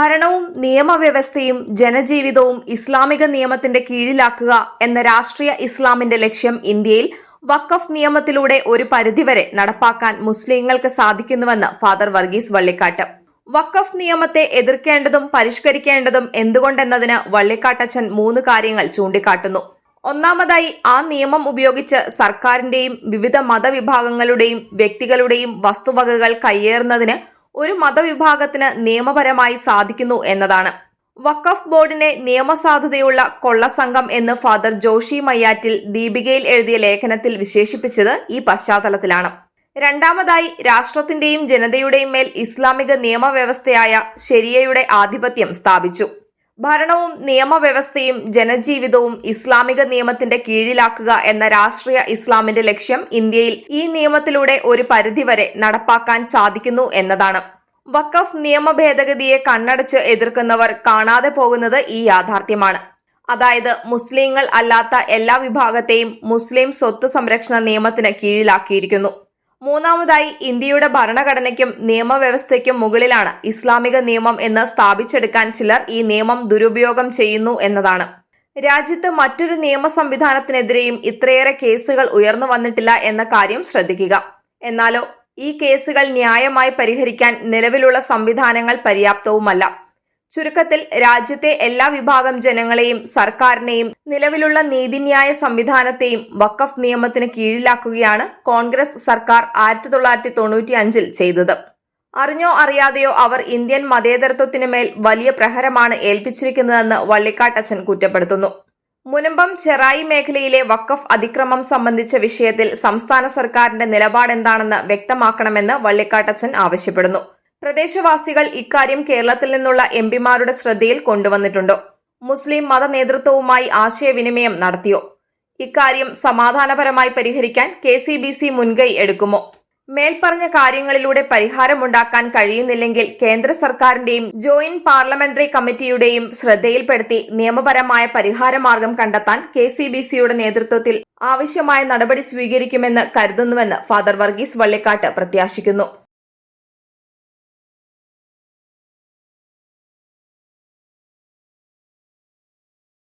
ഭരണവും നിയമവ്യവസ്ഥയും ജനജീവിതവും ഇസ്ലാമിക നിയമത്തിന്റെ കീഴിലാക്കുക എന്ന രാഷ്ട്രീയ ഇസ്ലാമിന്റെ ലക്ഷ്യം ഇന്ത്യയിൽ വഖഫ് നിയമത്തിലൂടെ ഒരു പരിധിവരെ നടപ്പാക്കാൻ മുസ്ലിങ്ങൾക്ക് സാധിക്കുന്നുവെന്ന് ഫാദർ വർഗീസ് വള്ളിക്കാട്ട്. വഖഫ് നിയമത്തെ എതിർക്കേണ്ടതും പരിഷ്കരിക്കേണ്ടതും എന്തുകൊണ്ടെന്നതിന് വള്ളിക്കാട്ടച്ചൻ മൂന്ന് കാര്യങ്ങൾ ചൂണ്ടിക്കാട്ടുന്നു. ഒന്നാമതായി ആ നിയമം ഉപയോഗിച്ച് സർക്കാരിന്റെയും വിവിധ മതവിഭാഗങ്ങളുടെയും വ്യക്തികളുടെയും വസ്തുവകകൾ കയ്യേറുന്നതിന് ഒരു മതവിഭാഗത്തിന് നിയമപരമായി സാധിക്കുന്നു എന്നതാണ്. വഖഫ് ബോർഡിനെ നിയമസാധുതയുള്ള കൊള്ളസംഘം എന്ന് ഫാദർ ജോഷി മയ്യാറ്റിൽ ദീപികയിൽ എഴുതിയ ലേഖനത്തിൽ വിശേഷിപ്പിച്ചത് ഈ പശ്ചാത്തലത്തിലാണ്. രണ്ടാമതായി രാഷ്ട്രത്തിന്റെയും ജനതയുടെയും മേൽ ഇസ്ലാമിക നിയമവ്യവസ്ഥയായ ശരിയയുടെ ആധിപത്യം സ്ഥാപിച്ചു. ഭരണവും നിയമവ്യവസ്ഥയും ജനജീവിതവും ഇസ്ലാമിക നിയമത്തിന്റെ കീഴിലാക്കുക എന്ന രാഷ്ട്രീയ ഇസ്ലാമിന്റെ ലക്ഷ്യം ഇന്ത്യയിൽ ഈ നിയമത്തിലൂടെ ഒരു പരിധിവരെ നടപ്പാക്കാൻ സാധിക്കുന്നു എന്നതാണ്. വഖഫ് നിയമ ഭേദഗതിയെ കണ്ണടച്ച് എതിർക്കുന്നവർ കാണാതെ പോകുന്നത് ഈ യാഥാർത്ഥ്യമാണ്. അതായത് മുസ്ലിങ്ങൾ അല്ലാത്ത എല്ലാ വിഭാഗത്തെയും മുസ്ലിം സ്വത്ത് സംരക്ഷണ നിയമത്തിന് കീഴിലാക്കിയിരിക്കുന്നു. മൂന്നാമതായി ഇന്ത്യയുടെ ഭരണഘടനയ്ക്കും നിയമവ്യവസ്ഥയ്ക്കും മുകളിലാണ് ഇസ്ലാമിക നിയമം എന്ന് സ്ഥാപിച്ചെടുക്കാൻ ചിലർ ഈ നിയമം ദുരുപയോഗം ചെയ്യുന്നു എന്നതാണ്. രാജ്യത്ത് മറ്റൊരു നിയമ സംവിധാനത്തിനെതിരെയും ഇത്രയേറെ കേസുകൾ ഉയർന്നു വന്നിട്ടില്ല എന്ന കാര്യം ശ്രദ്ധിക്കുക. എന്നാലോ ഈ കേസുകൾ ന്യായമായി പരിഹരിക്കാൻ നിലവിലുള്ള സംവിധാനങ്ങൾ പര്യാപ്തവുമല്ല. ചുരുക്കത്തിൽ രാജ്യത്തെ എല്ലാ വിഭാഗം ജനങ്ങളെയും സർക്കാരിനെയും നിലവിലുള്ള നീതിന്യായ സംവിധാനത്തെയും വക്കഫ് നിയമത്തിന് കീഴിലാക്കുകയാണ് കോൺഗ്രസ് സർക്കാർ ആയിരത്തി തൊള്ളായിരത്തി തൊണ്ണൂറ്റി അഞ്ചിൽ ചെയ്തത്. അറിഞ്ഞോ അറിയാതെയോ അവർ ഇന്ത്യൻ മതേതരത്വത്തിനു മേൽ വലിയ പ്രഹരമാണ് ഏൽപ്പിച്ചിരിക്കുന്നതെന്ന് വള്ളിക്കാട്ടച്ചൻ കുറ്റപ്പെടുത്തുന്നു. മുനമ്പം ചെറായി മേഖലയിലെ വക്കഫ് അതിക്രമം സംബന്ധിച്ച വിഷയത്തിൽ സംസ്ഥാന സർക്കാരിന്റെ നിലപാടെന്താണെന്ന് വ്യക്തമാക്കണമെന്ന് വള്ളിക്കാട്ടച്ചൻ ആവശ്യപ്പെടുന്നു. പ്രദേശവാസികൾ ഇക്കാര്യം കേരളത്തിൽ നിന്നുള്ള എംപിമാരുടെ ശ്രദ്ധയിൽ കൊണ്ടുവന്നിട്ടുണ്ടോ. മുസ്ലിം മത നേതൃത്വവുമായി ആശയവിനിമയം നടത്തിയോ? ഇക്കാര്യം സമാധാനപരമായി പരിഹരിക്കാൻ കെ സി ബി സി മുൻകൈ എടുക്കുമോ? മേൽപ്പറഞ്ഞ കാര്യങ്ങളിലൂടെ പരിഹാരമുണ്ടാക്കാൻ കഴിയുന്നില്ലെങ്കിൽ കേന്ദ്ര സർക്കാരിന്റെയും ജോയിന്റ് പാർലമെന്ററി കമ്മിറ്റിയുടെയും ശ്രദ്ധയിൽപ്പെടുത്തി നിയമപരമായ പരിഹാരമാർഗം കണ്ടെത്താൻ കെ സി ബി സിയുടെ നേതൃത്വത്തിൽ ആവശ്യമായ നടപടി സ്വീകരിക്കുമെന്ന് കരുതുന്നുവെന്ന് ഫാദർ വർഗീസ് വള്ളിക്കാട്ട് പ്രത്യാശിക്കുന്നു.